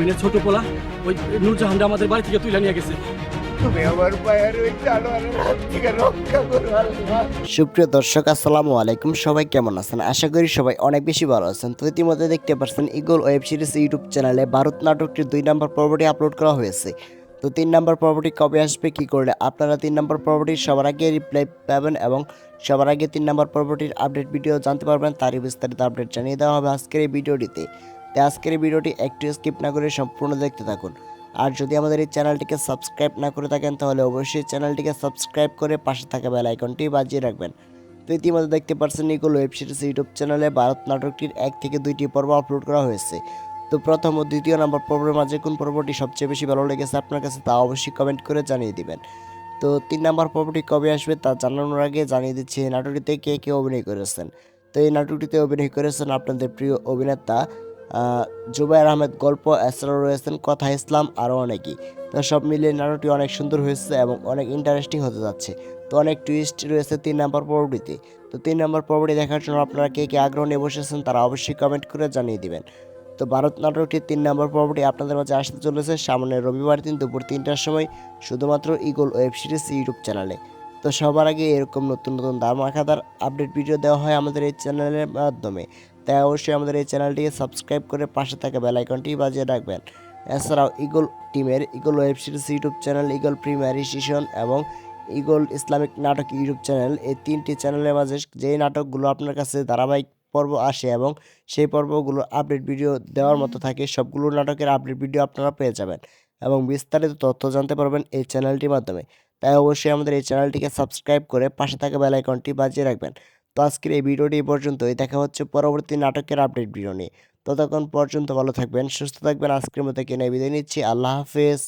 মিনে ছোট পোলা ওই নূরজাহানটা আমাদের বাড়ি থেকে তুলে নিয়ে গেছে। তুমি আমার পায়ের ওই জানোয়ারের হাত থেকে রক্ষা করো আল্লাহ। সুপ্রিয় দর্শক আসসালামু আলাইকুম। সবাই কেমন আছেন? আশা করি সবাই অনেক বেশি ভালো আছেন। তো ইতিমধ্যে দেখতে পাচ্ছেন ইগল ওয়েব সিরিজ ইউটিউব চ্যানেলে ভারত নাটকটির দুই নম্বর পর্বটি আপলোড করা হয়েছে। তো তিন নম্বর পর্বটি কবে আসবে কি করলে আপনারা তিন নম্বর পর্বটির সবার আগে রিপ্লাই পাবেন এবং সবার আগে তিন নম্বর পর্বটির আপডেট ভিডিও জানতে পারবেন তারই বিস্তারিত আপডেট জানিয়ে দেওয়া হবে আজকের এই ভিডিওটিতে তাই আজকের ভিডিওটি একটু স্কিপ না করে সম্পূর্ণ দেখতে থাকুন। আর যদি আমাদের এই চ্যানেলটিকে সাবস্ক্রাইব না করে থাকেন, তাহলে অবশ্যই চ্যানেলটিকে সাবস্ক্রাইব করে পাশে থাকা বেল আইকনটি বাজিয়ে রাখবেন। তো ইতিমধ্যে দেখতে পাচ্ছেন ইগুলো ওয়েব সিরিজ ইউটিউব চ্যানেলে ভারত নাটকটির এক থেকে দুইটি পর্ব আপলোড করা হয়েছে। তো প্রথম ও দ্বিতীয় নম্বর পর্বের মাঝে কোন পর্বটি সবচেয়ে বেশি ভালো লেগেছে আপনার কাছে, তা অবশ্যই কমেন্ট করে জানিয়ে দিবেন। তো তিন নম্বর পর্বটি কবে আসবে তা জানানোর আগে জানিয়ে দিচ্ছি, এই নাটকটিতে কে কে অভিনয় করেছেন? তো এই নাটকটিতে অভিনয় করেছেন আপনাদের প্রিয় অভিনেতা জুবাইর আহমেদ গল্প এছাড়াও রয়েছেন, কথা ইসলাম, আরও অনেকেই। তো সব মিলিয়ে নাটকটি অনেক সুন্দর হয়েছে এবং অনেক ইন্টারেস্টিং হতে যাচ্ছে। তো অনেক টুইস্ট রয়েছে তিন নম্বর পর্বটিতে। তো তিন নম্বর পর্বটি দেখার জন্য আপনারা কে কে আগ্রহ নিয়ে বসেছেন তারা অবশ্যই কমেন্ট করে জানিয়ে দিবেন। তো ভারত নাটকটির তিন নম্বর পর্বটি আপনাদের মাঝে আসতে চলেছে সামনে রবিবার দিন দুপুর তিনটার সময়, শুধুমাত্র ইগল ওয়েব সিরিজ ইউটিউব চ্যানেলে। তো সবার আগে এরকম নতুন নতুন দামাখাদার আপডেট ভিডিও দেওয়া হয় আমাদের এই চ্যানেলের মাধ্যমে। তাই অবশ্যই আমাদের এই চ্যানেলটিকে সাবস্ক্রাইব করে পাশে থাকা বেল আইকনটি বাজিয়ে রাখবেন। এছাড়াও ইগল টিমের Eagle web series YouTube channel Eagle premier সিশন এবং ইগল ইসলামিক নাটক ইউটিউব চ্যানেল এই তিনটি চ্যানেলের মাঝে যেই নাটকগুলো আপনার কাছে ধারাবাহিক পর্ব আসে এবং সেই পর্বগুলো আপডেট ভিডিও দেওয়ার মতো থাকে, সবগুলো নাটকের আপডেট ভিডিও আপনারা পেয়ে যাবেন এবং বিস্তারিত তথ্য জানতে পারবেন এই চ্যানেলটির মাধ্যমে। তাই অবশ্যই আমাদের এই চ্যানেলটিকে সাবস্ক্রাইব করে পাশে থাকা বেল আইকনটি বাজিয়ে রাখবেন। তো আজকের এই ভিডিওটি পর্যন্তই। দেখা হচ্ছে পরবর্তী নাটকের আপডেট ভিডিও নিয়ে। ততক্ষণ পর্যন্ত ভালো থাকবেন, সুস্থ থাকবেন। আজকের মতো কেনায় বিদায় নিচ্ছি। আল্লাহ হাফেজ।